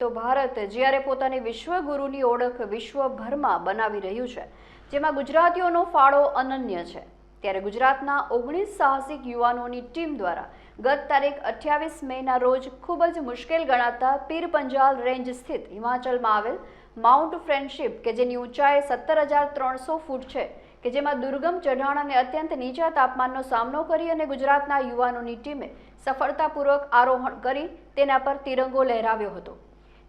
તો ભારત જ્યારે પોતાની વિશ્વગુરુની ઓળખ વિશ્વભરમાં બનાવી રહ્યું છે, જેમાં ગુજરાતીઓનો ફાળો અનન્ય છે. ત્યારે ગુજરાતના ઓગણીસ સાહસિક યુવાનોની ટીમ દ્વારા ગત તારીખ અઠ્યાવીસ મેના રોજ ખૂબ જ મુશ્કેલ ગણાતા પીર પંજાલ રેન્જ સ્થિત હિમાચલમાં આવેલ માઉન્ટ ફ્રેન્ડશિપ, કે જેની ઊંચાઈ સત્તર હજાર ત્રણસો ફૂટ છે, કે જેમાં દુર્ગમ ચઢાણ અને અત્યંત નીચા તાપમાનનો સામનો કરી અને ગુજરાતના યુવાનોની ટીમે સફળતાપૂર્વક આરોહણ કરી, તેના પર તિરંગો લહેરાવ્યો હતો.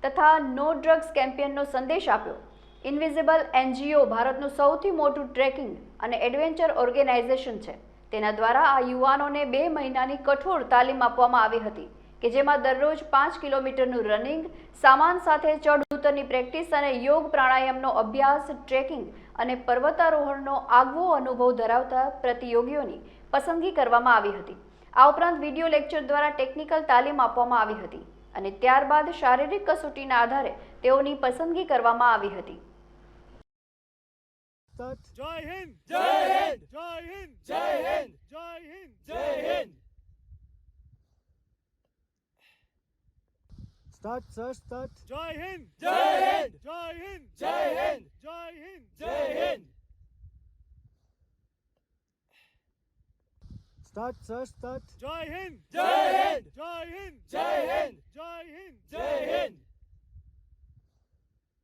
તથા નો ડ્રગ્સ કેમ્પેનનો સંદેશ આપ્યો. ઇન્વિઝિબલ એનજીઓ ભારતનું સૌથી મોટું ટ્રેકિંગ અને એડવેન્ચર ઓર્ગેનાઇઝેશન છે. તેના દ્વારા આ યુવાનોને બે મહિનાની કઠોર તાલીમ આપવામાં આવી હતી, કે જેમાં દરરોજ પાંચ કિલોમીટરનું રનિંગ, સામાન સાથે ચઢ ઉતરની પ્રેક્ટિસ અને યોગ પ્રાણાયામનો અભ્યાસ, ટ્રેકિંગ અને પર્વતારોહણનો આગવો અનુભવ ધરાવતા પ્રતિયોગીઓની પસંદગી કરવામાં આવી હતી. આ ઉપરાંત વીડિયો લેક્ચર દ્વારા ટેકનિકલ તાલીમ આપવામાં આવી હતી. અને ત્યારબાદ શારીરિક કસોટીના આધારે તેઓની પસંદગી કરવામાં આવી હતી Start. જય હિન્દ જય હિન્દ. જય હિન્દ જય હિન્દ. જય હિન્દ જય હિન્દ. Start, sir, start. જય હિન્દ જય હિન્દ. જય હિન્દ જય હિન્દ. જય હિન્દ જય હિન્દ. Start, sir, start. જય હિન્દ જય હિન્દ. જય હિન્દ જય હિન્દ. જય હિન્દ જય હિન્દ.